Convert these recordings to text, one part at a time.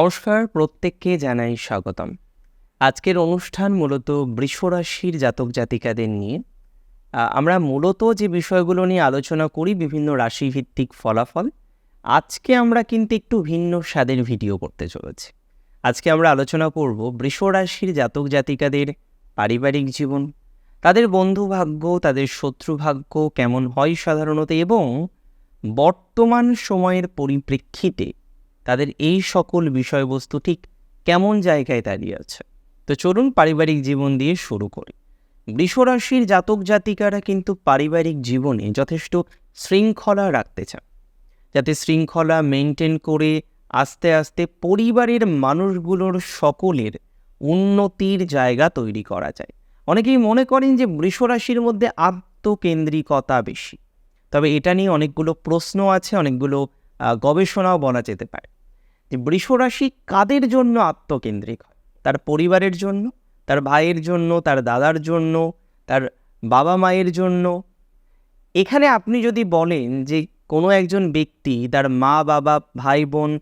নমস্কার, প্রত্যেককে জানাই স্বাগতম। আজকের অনুষ্ঠান মূলত বৃষরাশির জাতক জাতিকাদের নিয়ে। আমরা মূলত যে বিষয়গুলো নিয়ে আলোচনা করি বিভিন্ন রাশিভিত্তিক ফলাফল, আজকে আমরা কিন্তু একটু ভিন্ন স্বাদের ভিডিও করতে চলেছি। আজকে আমরা আলোচনা করব বৃষরাশির জাতক জাতিকাদের পারিবারিক জীবন, তাদের বন্ধু ভাগ্য তাদের শত্রু ভাগ্য কেমন হয় সাধারণত এবং বর্তমান সময়ের পরিপ্রেক্ষিতে তাদের এই সকল বিষয়বস্তু ঠিক কেমন জায়গায় দাঁড়িয়ে আছে? তো চলুন পারিবারিক জীবন দিয়ে শুরু করি। বৃষরাশির জাতক জাতিকারা কিন্তু পারিবারিক জীবনে যথেষ্ট শৃঙ্খলা রাখতে চান। যাতে শৃঙ্খলা মেনটেন করে আস্তে আস্তে পরিবারের মানুষগুলোর সকলের উন্নতির জায়গা তৈরি করা যায়। অনেকেই মনে করেন যে বৃষরাশির মধ্যে আত্মকেন্দ্রিকতা বেশি। তবে এটা নিয়ে অনেকগুলো প্রশ্ন আছে, অনেকগুলো গবেষণাও বলা যেতে পারে। যে বৃষরাশি কাদের জন্য আত্মকেন্দ্রিক হয়? তার পরিবারের জন্য, তার ভাইয়ের জন্য, তার দাদার জন্য, তার বাবা মায়ের জন্য? এখানে আপনি যদি বলেন যে কোনো একজন ব্যক্তি, তার মা, বাবা, ভাই, বোন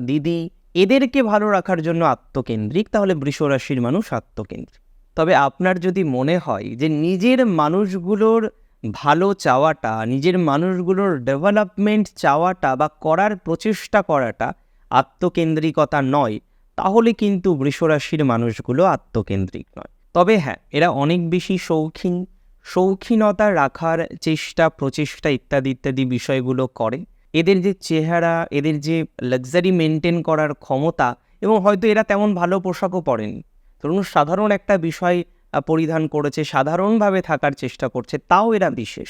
দিদি, এদেরকে ভালো রাখার জন্য আত্মকেন্দ্রিক, তাহলে বৃষরাশির মানুষ আত্মকেন্দ্রিক। তবে আপনার যদি মনে হয় যে নিজের মানুষগুলোর ভালো চাওয়াটা, নিজের মানুষগুলোর ডেভেলপমেন্ট চাওয়াটা বা করার প্রচেষ্টা করাটা আত্মকেন্দ্রিকতা নয়, তাহলে কিন্তু বৃষরাশির মানুষগুলো আত্মকেন্দ্রিক নয়। তবে হ্যাঁ এরা অনেক বেশি শৌখিন, শৌখিনতা রাখার চেষ্টা, প্রচেষ্টা ইত্যাদি ইত্যাদি বিষয়গুলো করে। এদের যে চেহারা, এদের যে লাক্সারি মেনটেন করার ক্ষমতা এবং হয়তো এরা তেমন ভালো পোশাকও পরেনি। ধরুন, সাধারণ একটা বিষয় পরিধান করেছে, সাধারণভাবে থাকার চেষ্টা করছে, তাও এরা বিশেষ।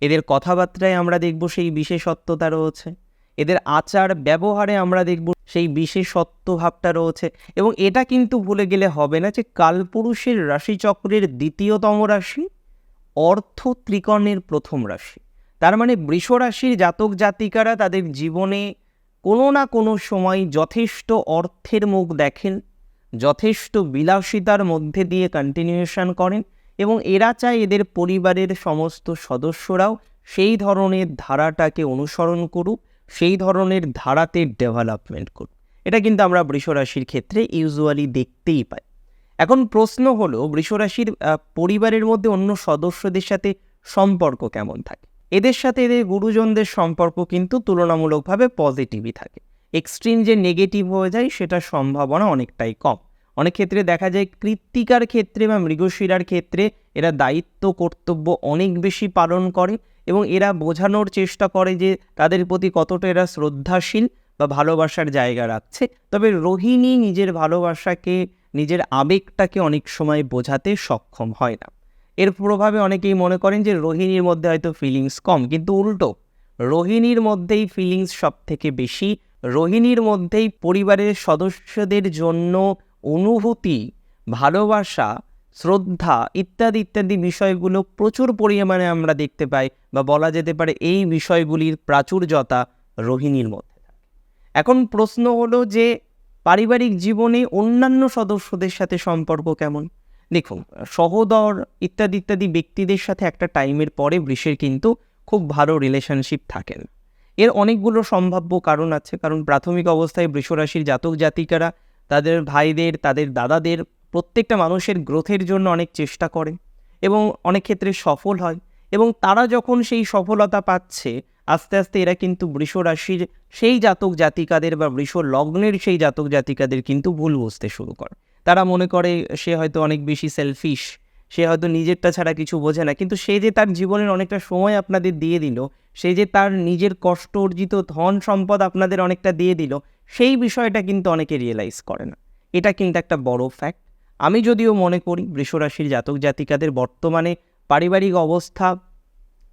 এদের কথাবার্তায় আমরা দেখব সেই বিশেষত্বতা রয়েছে। এদের আচার ব্যবহারে আমরা দেখব সেই বিশেষত্ব ভাবটা রয়েছে। এবং এটা কিন্তু ভুলে গেলে হবে না যে কালপুরুষের রাশিচক্রের দ্বিতীয়তম রাশি অর্থ ত্রিকোণের প্রথম রাশি। তার মানে বৃষ রাশির জাতক জাতিকারা তাদের জীবনে কোনো না কোনো সময় যথেষ্ট অর্থের মুখ দেখেন। যথেষ্ট বিলাসিতার মধ্যে দিয়ে কন্টিনিউশন করেন এবং এরা চায় এদের পরিবারের সমস্ত সদস্যরাও সেই ধরনের ধারাটাকে অনুসরণ করুক, সেই ধরনের ধারাতে ডেভেলপমেন্ট করুক। এটা কিন্তু আমরা বৃষরাশির ক্ষেত্রে ইউজুয়ালি দেখতেই পাই। এখন প্রশ্ন হলো, বৃষরাশির পরিবারের মধ্যে অন্য সদস্যদের সাথে সম্পর্ক কেমন থাকে? এদের সাথে এদের গুরুজনদের সম্পর্ক কিন্তু তুলনামূলকভাবে পজিটিভই থাকে। এক্সট্রিম যে নেগেটিভ হয়ে যায় সেটার সম্ভাবনা অনেকটাই কম। অনেক ক্ষেত্রে দেখা যায় কৃত্তিকার ক্ষেত্রে বা মৃগশিরার ক্ষেত্রে এরা দায়িত্ব, কর্তব্য অনেক বেশি পালন করে এবং এরা বোঝানোর চেষ্টা করে যে তাদের প্রতি কতটা এরা শ্রদ্ধাশীল বা ভালোবাসার জায়গা রাখছে। তবে রোহিণী নিজের ভালোবাসাকে, নিজের আবেগটাকে অনেক সময় বোঝাতে সক্ষম হয় না। এর প্রভাবে অনেকেই মনে করেন যে রোহিণীর মধ্যে হয়তো ফিলিংস কম, কিন্তু উল্টো, রোহিণীর মধ্যেই ফিলিংস সব থেকে বেশি রোহিণীর মধ্যেই পরিবারের সদস্যদের জন্য অনুভূতি, ভালোবাসা, শ্রদ্ধা ইত্যাদি ইত্যাদি বিষয়গুলো প্রচুর পরিমাণে আমরা দেখতে পাই বা বলা যেতে পারে এই বিষয়গুলির প্রাচুর্যতা রোহিণীর মধ্যে এখন প্রশ্ন হলো যে পারিবারিক জীবনে অন্যান্য সদস্যদের সাথে সম্পর্ক কেমন? দেখুন, সহদর ইত্যাদি ইত্যাদি ব্যক্তিদের সাথে একটা টাইমের পরে বৃষের কিন্তু খুব ভালো রিলেশনশিপ থাকে না এর অনেকগুলো সম্ভাব্য কারণ আছে। কারণ প্রাথমিক অবস্থায় বৃষরাশির জাতক জাতিকারা, তাদের ভাইদের, তাদের দাদাদের প্রত্যেকটা মানুষের গ্রোথের জন্য অনেক চেষ্টা করে এবং অনেক ক্ষেত্রে সফল হয় এবং তারা যখন সেই সফলতা পাচ্ছে, আস্তে আস্তে এরা কিন্তু বৃষ রাশির সেই জাতক জাতিকাদের বা বৃষ লগ্নের সেই জাতক জাতিকাদের কিন্তু ভুল বুঝতে শুরু করে। তারা মনে করে, সে হয়তো অনেক বেশি সেলফিশ সে হয়তো নিজেরটা ছাড়া কিছু বোঝে না। কিন্তু সে যে তার জীবনের অনেকটা সময় আপনাদের দিয়ে দিল সে যে তার নিজের কষ্ট অর্জিত ধন সম্পদ আপনাদের অনেকটা দিয়ে দিল, সেই বিষয়টা কিন্তু অনেকে রিয়েলাইজ করে না। এটা কিন্তু একটা বড় ফ্যাক্ট আমি যদিও মনে করি বৃষরাশির জাতক জাতিকাদের বর্তমানে পারিবারিক অবস্থা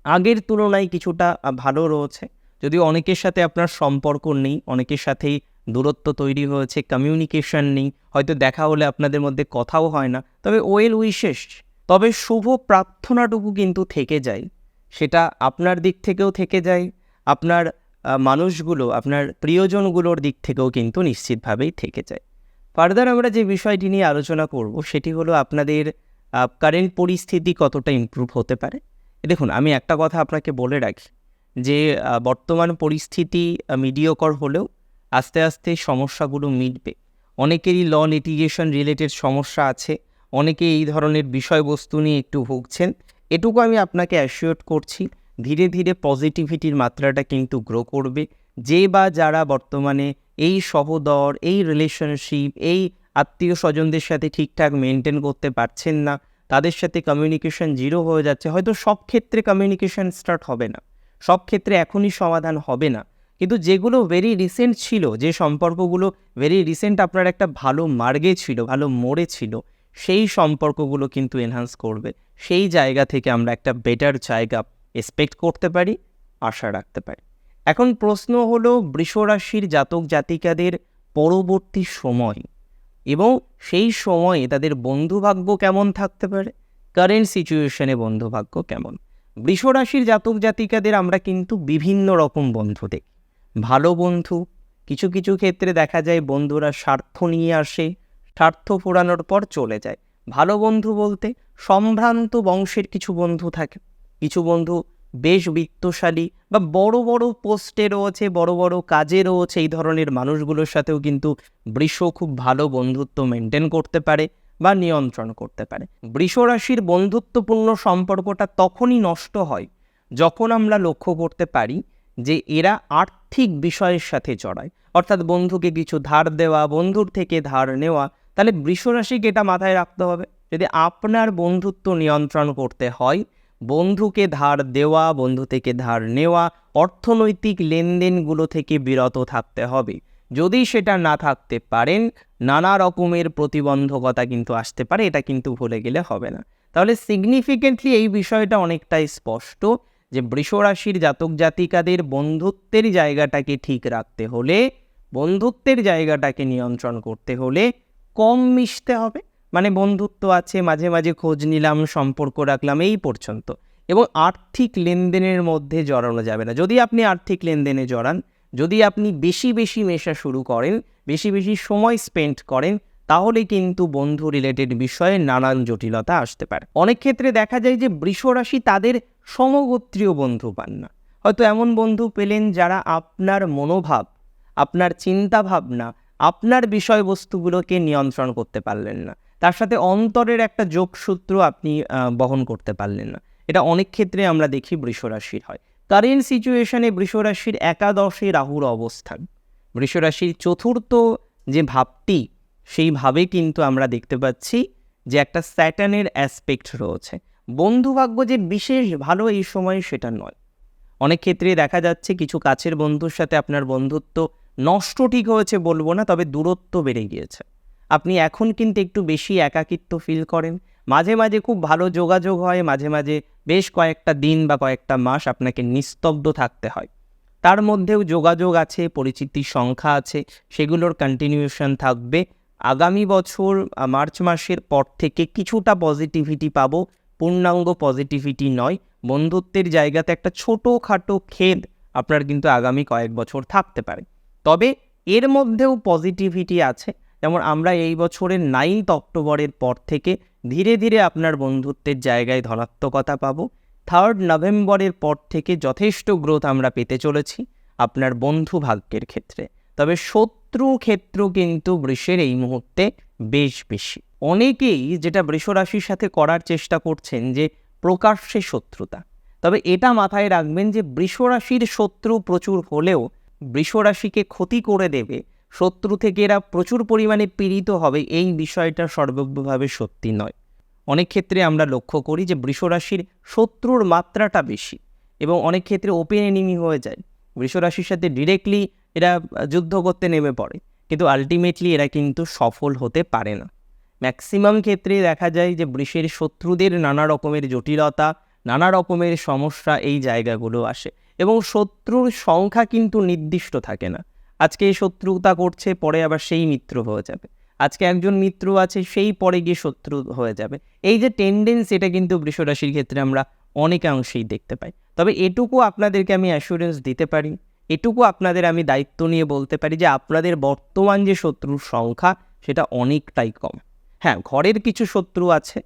আগের তুলনায় কিছুটা ভালো রয়েছে। যদিও অনেকের সাথে আপনার সম্পর্ক নেই, অনেকের সাথেই দূরত্ব তৈরি হয়েছে কমিউনিকেশন নেই, হয়তো দেখা হলে আপনাদের মধ্যে কথাও হয় না। তবে ওয়েল উইশেষ তবে শুভ প্রার্থনাটুকু কিন্তু থেকে যায়। সেটা আপনার দিক থেকেও থেকে যায়। আপনার মানুষগুলো, আপনার প্রিয়জনগুলোর দিক থেকেও কিন্তু নিশ্চিতভাবেই থেকে যায়। ফার্দার, আমরা যে বিষয়টি নিয়ে আলোচনা করব, সেটি হলো আপনাদের কারেন্ট পরিস্থিতি কতটা ইমপ্রুভ হতে পারে। দেখুন, আমি একটা কথা আপনাকে বলে রাখি যে বর্তমান পরিস্থিতি মিডিয়কর হলেও আস্তে আস্তে সমস্যাগুলো মিটবে। অনেকেরই ল লিটিগেশন রিলেটেড সমস্যা আছে অনেকে এই ধরনের বিষয়বস্তু নিয়ে একটু ভুগছেন। এটুকু আমি আপনাকে অ্যাসিওর করছি, ধীরে ধীরে পজিটিভিটির মাত্রাটা কিন্তু গ্রো করবে। যে বা যারা বর্তমানে এই সহদর, এই রিলেশনশিপ এই আত্মীয় স্বজনদের সাথে ঠিকঠাক মেনটেন করতে পারছেন না, তাদের সাথে কমিউনিকেশন জিরো হয়ে যাচ্ছে, হয়তো সব ক্ষেত্রে কমিউনিকেশন স্টার্ট হবে না, সব ক্ষেত্রে এখনই সমাধান হবে না। কিন্তু যেগুলো ভেরি রিসেন্ট ছিল, যে সম্পর্কগুলো ভেরি রিসেন্ট আপনার একটা ভালো মার্গে ছিল, ভালো মোড়ে ছিল সেই সম্পর্কগুলো কিন্তু এনহান্স করবে। সেই জায়গা থেকে আমরা একটা বেটার জায়গা এক্সপেক্ট করতে পারি, আশা রাখতে পারি। এখন প্রশ্ন হলো বৃষরাশির জাতক জাতিকাদের পরবর্তী সময় এবং সেই সময়ে তাদের বন্ধুভাগ্য কেমন থাকতে পারে? কারেন্ট সিচুয়েশনে বন্ধুভাগ্য কেমন? বৃষরাশির জাতক জাতিকাদের আমরা কিন্তু বিভিন্ন রকম বন্ধু দেখি। ভালো বন্ধু, কিছু কিছু ক্ষেত্রে দেখা যায় বন্ধুরা স্বার্থ নিয়ে আসে স্বার্থ ফোরানোর পর চলে যায়। ভালো বন্ধু বলতে সম্ভ্রান্ত বংশের কিছু বন্ধু থাকে। কিছু বন্ধু বেশ বিত্তশালী বা বড় বড় পোস্টে রয়েছে, বড় বড় কাজে রয়েছে এই ধরনের মানুষগুলোর সাথেও কিন্তু বৃষ খুব ভালো বন্ধুত্ব মেনটেন করতে পারে বা নিয়ন্ত্রণ করতে পারে। বৃষ রাশির বন্ধুত্বপূর্ণ সম্পর্কটা তখনই নষ্ট হয় যখন আমরা লক্ষ্য করতে পারি যে এরা আর্থিক বিষয়ের সাথে জড়ায়। অর্থাৎ বন্ধুকে কিছু ধার দেওয়া, বন্ধুর থেকে ধার নেওয়া তাহলে বৃষরাশিকে এটা মাথায় রাখতে হবে। যদি আপনার বন্ধুত্ব নিয়ন্ত্রণ করতে হয়, বন্ধুকে ধার দেওয়া, বন্ধু থেকে ধার নেওয়া, অর্থনৈতিক লেনদেনগুলো থেকে বিরত থাকতে হবে। যদি সেটা না থাকতে পারেন, নানা রকমের প্রতিবন্ধকতা কিন্তু আসতে পারে, এটা কিন্তু ভুলে গেলে হবে না। তাহলে সিগনিফিকেন্টলি এই বিষয়টা অনেকটাই স্পষ্ট যে বৃষরাশির জাতক জাতিকাদের বন্ধুত্বের জায়গাটাকে ঠিক রাখতে হলে, বন্ধুত্বের জায়গাটাকে নিয়ন্ত্রণ করতে হলে কম মিশতে হবে? মানে বন্ধুত্ব আছে, মাঝে মাঝে খোঁজ নিলাম, সম্পর্ক রাখলাম, এই পর্যন্ত। এবং আর্থিক লেনদেনের মধ্যে জড়ানো যাবে না। যদি আপনি আর্থিক লেনদেনে জড়ান, যদি আপনি বেশি বেশি মেশা শুরু করেন, বেশি বেশি সময় স্পেন্ড করেন, তাহলে কিন্তু বন্ধু রিলেটেড বিষয়ে নানান জটিলতা আসতে পারে। অনেক ক্ষেত্রে দেখা যায় যে বৃষরাশি তাদের সমগোত্রীয় বন্ধু পান না। হয়তো এমন বন্ধু পেলেন যারা আপনার মনোভাব, আপনার চিন্তা ভাবনা আপনার বিষয়বস্তুগুলোকে নিয়ন্ত্রণ করতে পারলেন না। তার সাথে অন্তরের একটা যোগসূত্র আপনি বহন করতে পারলেন না। এটা অনেক ক্ষেত্রে আমরা দেখি বৃষরাশির হয়। কারেন্ট সিচুয়েশনে বৃষরাশির একাদশে রাহুর অবস্থান। বৃষরাশির চতুর্থ যে ভাবটি সেই ভাবে কিন্তু আমরা দেখতে পাচ্ছি যে একটা স্যাটানের অ্যাসপেক্ট রয়েছে। বন্ধুভাগ্য যে বিশেষ ভালো এই সময় সেটা নয়। অনেক ক্ষেত্রে দেখা যাচ্ছে কিছু কাছের বন্ধুর সাথে আপনার বন্ধুত্ব নষ্ট ঠিক হয়েছে বলব না, তবে দূরত্ব বেড়ে গিয়েছে। আপনি এখন কিন্তু একটু বেশি একাকিত্ব ফিল করেন। মাঝে মাঝে খুব ভালো যোগাযোগ হয়, মাঝে মাঝে বেশ কয়েকটা দিন বা কয়েকটা মাস আপনাকে নিস্তব্ধ থাকতে হয়। তার মধ্যেও যোগাযোগ আছে পরিচিতির সংখ্যা আছে, সেগুলোর কন্টিনিউশন থাকবে। আগামী বছর মার্চ মাসের পর থেকে কিছুটা পজিটিভিটি পাবো। পূর্ণাঙ্গ পজিটিভিটি নয়। বন্ধুত্বের জায়গাতে একটা ছোটোখাটো খেদ আপনার কিন্তু আগামী কয়েক বছর থাকতে পারে। তবে এর মধ্যেও পজিটিভিটি আছে। যেমন আমরা এই বছরের নাইনথ অক্টোবরের পর থেকে ধীরে ধীরে আপনার বন্ধুত্বের জায়গায় ধনাত্মকতা পাবো। থার্ড নভেম্বরের পর থেকে যথেষ্ট গ্রোথ আমরা পেতে চলেছি আপনার বন্ধু ভাগ্যের ক্ষেত্রে। তবে শত্রু ক্ষেত্র কিন্তু বৃষের এই মুহূর্তে বেশ বেশি। অনেকেই যেটা বৃষরাশির সাথে করার চেষ্টা করছেন যে প্রকাশ্যে শত্রুতা। তবে এটা মাথায় রাখবেন যে বৃষরাশির শত্রু প্রচুর হলেও বৃষরাশিকে ক্ষতি করে দেবে, শত্রু থেকে এরা প্রচুর পরিমাণে পীড়িত হবে, এই বিষয়টা সর্বভাবে সত্যি নয়। অনেক ক্ষেত্রে আমরা লক্ষ্য করি যে বৃষরাশির শত্রুর মাত্রাটা বেশি এবং অনেক ক্ষেত্রে ওপেন এনিমি হয়ে যায়। বৃষরাশির সাথে ডিরেক্টলি এরা যুদ্ধ করতে নেমে পড়ে, কিন্তু আলটিমেটলি এরা কিন্তু সফল হতে পারে না। ম্যাক্সিমাম ক্ষেত্রে দেখা যায় যে বৃষের শত্রুদের নানা রকমের জটিলতা, নানা রকমের সমস্যা এই জায়গাগুলো আসে। এবং শত্রুর সংখ্যা কিন্তু নির্দিষ্ট থাকে না। আজকে এই শত্রুতা করছে, পরে আবার সেই মিত্র হয়ে যাবে। আজকে একজন মিত্র আছে, সেই পরে গিয়ে শত্রু হয়ে যাবে। এই যে টেন্ডেন্স এটা কিন্তু বৃষরাশির ক্ষেত্রে আমরা অনেকাংশেই দেখতে পাই। তবে এটুকু আপনাদেরকে আমি অ্যাসুরেন্স দিতে পারি, এটুকু আপনাদের আমি দায়িত্ব নিয়ে বলতে পারি যে আপনাদের বর্তমান যে শত্রুর সংখ্যা, সেটা অনেকটাই কম। হ্যাঁ ঘরের কিছু শত্রু আছে,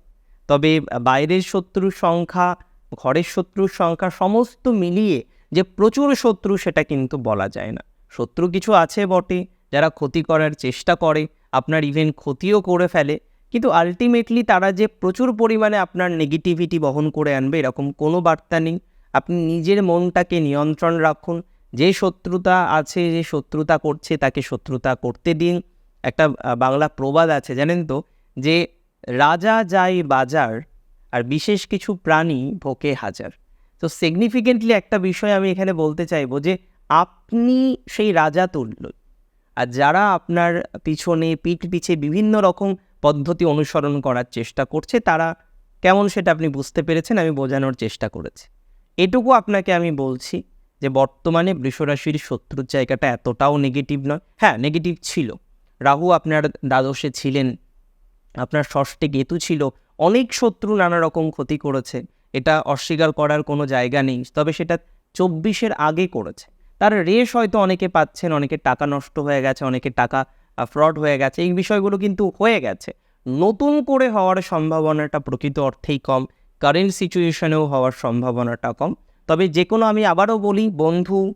তবে বাইরের শত্রুর সংখ্যা, ঘরের শত্রুর সংখ্যা সমস্ত মিলিয়ে যে প্রচুর শত্রু সেটা কিন্তু বলা যায় না। শত্রু কিছু আছে বটে, যারা ক্ষতি করার চেষ্টা করে, আপনার ইভেন ক্ষতিও করে ফেলে, কিন্তু আলটিমেটলি তারা যে প্রচুর পরিমাণে আপনার নেগেটিভিটি বহন করে আনবে, এরকম কোনো বার্তা নেই। আপনি নিজের মনটাকে নিয়ন্ত্রণ রাখুন, যে শত্রুতা আছে, যে শত্রুতা করছে, তাকে শত্রুতা করতে দিন। একটা বাংলা প্রবাদ আছে, জানেন তো? যে রাজা যায় বাজার, আর বিশেষ কিছু প্রাণী ভোকে হাজার। তো সিগনিফিকেন্টলি একটা বিষয় আমি এখানে বলতে চাইব যে আপনি সেই রাজা তুল্য। আর যারা আপনার পিছনে পিঠ পিছে বিভিন্ন রকম পদ্ধতি অনুসরণ করার চেষ্টা করছে, তারা কেমন সেটা আপনি বুঝতে পেরেছেন আমি বোঝানোর চেষ্টা করেছি। এটুকু আপনাকে আমি বলছি যে বর্তমানে বৃষরাশির শত্রুর জায়গাটা এতটাও নেগেটিভ নয়। হ্যাঁ নেগেটিভ ছিল। রাহু আপনার দ্বাদশে ছিলেন, আপনার ষষ্ঠে গেতু ছিল, অনেক শত্রু নানা রকম ক্ষতি করেছে। এটা অস্বীকার করার কোনো জায়গা নেই। তবে সেটা চব্বিশের আগে করেছে। তার রেশ হয়তো অনেকে পাচ্ছেন অনেকে টাকা নষ্ট হয়ে গেছে অনেকে টাকা ফ্রড হয়ে গেছে। এই বিষয়গুলো কিন্তু হয়ে গেছে। নতুন করে হওয়ার সম্ভাবনাটা প্রকৃত অর্থেই কম। কারেন্ট সিচুয়েশনেও হওয়ার সম্ভাবনাটা কম। তবে যে কোনো আমি আবারও বলি, বন্ধু,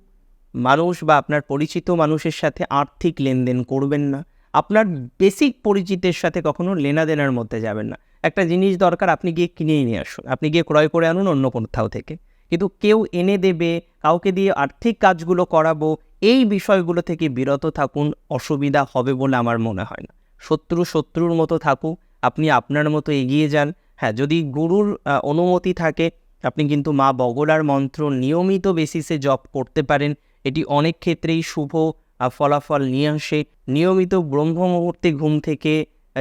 মানুষ বা আপনার পরিচিত মানুষের সাথে আর্থিক লেনদেন করবেন না। আপনার বেসিক পরিচিতের সাথে কখনো লেনাদেনার মধ্যে যাবেন না। একটা জিনিস দরকার, আপনি গিয়ে কিনেই নিয়ে আসুন। আপনি গিয়ে ক্রয় করে আনুন অন্য কোথাও থেকে। কিন্তু কেউ এনে দেবে, কাউকে দিয়ে আর্থিক কাজগুলো করাবো, এই বিষয়গুলো থেকে বিরত থাকুন, অসুবিধা হবে বলে আমার মনে হয় না। শত্রু শত্রুর মতো থাকুক, আপনি আপনার মতো এগিয়ে যান। হ্যাঁ যদি গুরুর অনুমতি থাকে, আপনি কিন্তু মা বগলার মন্ত্র নিয়মিত বেসিসে জপ করতে পারেন। এটি অনেক ক্ষেত্রেই শুভ ফলাফল নিয়ে আসে। নিয়মিত ব্রহ্ম মুহূর্তে ঘুম থেকে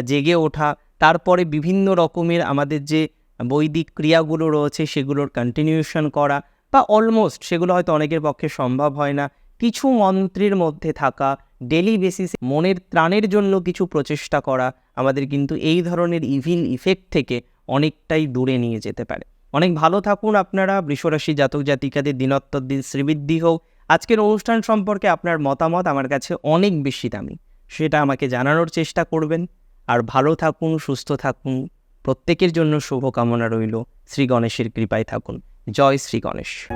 জেগে ওঠা তারপরে বিভিন্ন রকমের আমাদের যে বৈদিক ক্রিয়াগুলো রয়েছে সেগুলোর কন্টিনিউশন করা বা অলমোস্ট সেগুলো হয়তো অনেকের পক্ষে সম্ভব হয় না। কিছু মন্ত্রের মধ্যে থাকা ডেলি বেসিসে মনের ত্রাণের জন্য কিছু প্রচেষ্টা করা আমাদের কিন্তু এই ধরনের ইভিল ইফেক্ট থেকে অনেকটাই দূরে নিয়ে যেতে পারে। অনেক ভালো থাকুন আপনারা, বৃষরাশি জাতক জাতিকাদের দিনত্তর দিন শ্রীবৃদ্ধি হোক। আজকের অনুষ্ঠান সম্পর্কে আপনার মতামত আমার কাছে অনেক বেশি দামি, সেটা আমাকে জানানোর চেষ্টা করবেন। আর ভালো থাকুন, সুস্থ থাকুন। প্রত্যেকের জন্য শুভকামনা রইল। শ্রী গণেশের কৃপায় থাকুন। জয় শ্রী গণেশ।